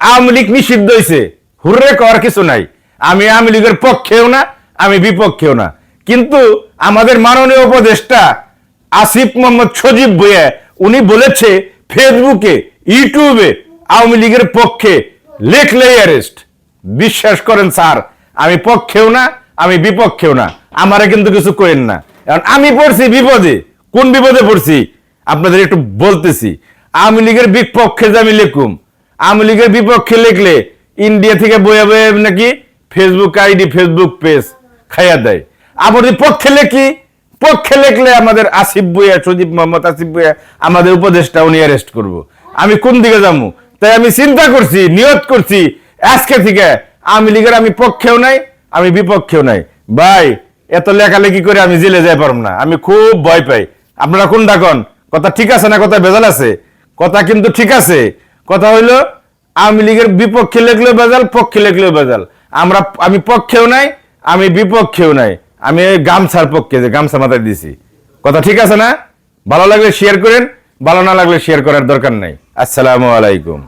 আওয়ামী লীগ নিষিদ্ধ হয়েছে হুররে করার কিছু নাই। আমি আওয়ামী লীগের পক্ষেও না, আমি বিপক্ষেও না। কিন্তু আমাদের মাননীয় উপদেষ্টা আসিফ মোহাম্মদ সজীব ভুইয়া, উনি বলেছে, ফেসবুকে, ইউটিউবে আওয়ামী লীগের পক্ষে লেখলেই অ্যারেস্ট। বিশ্বাস করেন স্যার, আমি পক্ষেও না, আমি বিপক্ষেও না। আমারে কিন্তু কিছু করেন না। কারণ আমি পড়ছি বিপদে। কোন বিপদে পড়ছি? আপনাদের একটু বলতেছি। আওয়ামী লীগের বিপক্ষে যে আমি লেখুম আওয়ামী লীগের বিপক্ষে লিখলে ইন্ডিয়া থেকে বয়ে বয়ে নাকি ফেসবুক আইডি ফেসবুক পেজ খাইয়া দেয়। আবার পক্ষে লেখি, পক্ষে লিখলে আমাদের আসিফ বইয়া সজীব মোহাম্মদ আসিফ বইয়া আমাদের উপদেশটা উনি অ্যারেস্ট করব। আমি কোন দিকে যাব? তাই আমি চিন্তা করছি, নিয়ত করছি, আজকে থেকে আওয়ামী লীগের আমি পক্ষেও নাই, আমি বিপক্ষেও নাই। ভাই, এত লেখালেখি করে আমি জেলে যাই পারব না, আমি খুব ভয় পাই। আপনারা কোন? ডাকন কথা ঠিক আছে না কথা বেজাল আছে? কথা কিন্তু ঠিক আছে। কথা হইল, আওয়ামী লীগের বিপক্ষে লেখলেও বেজাল, পক্ষে লেখলেও বেজাল। আমরা, আমি পক্ষেও নাই, আমি বিপক্ষেও নাই। আমি গামছার পক্ষে যে গামছা মাথায় দিছি। কথা ঠিক আছে না? ভালো লাগলে শেয়ার করেন, ভালো না লাগলে শেয়ার করার দরকার নাই। আসসালামু আলাইকুম।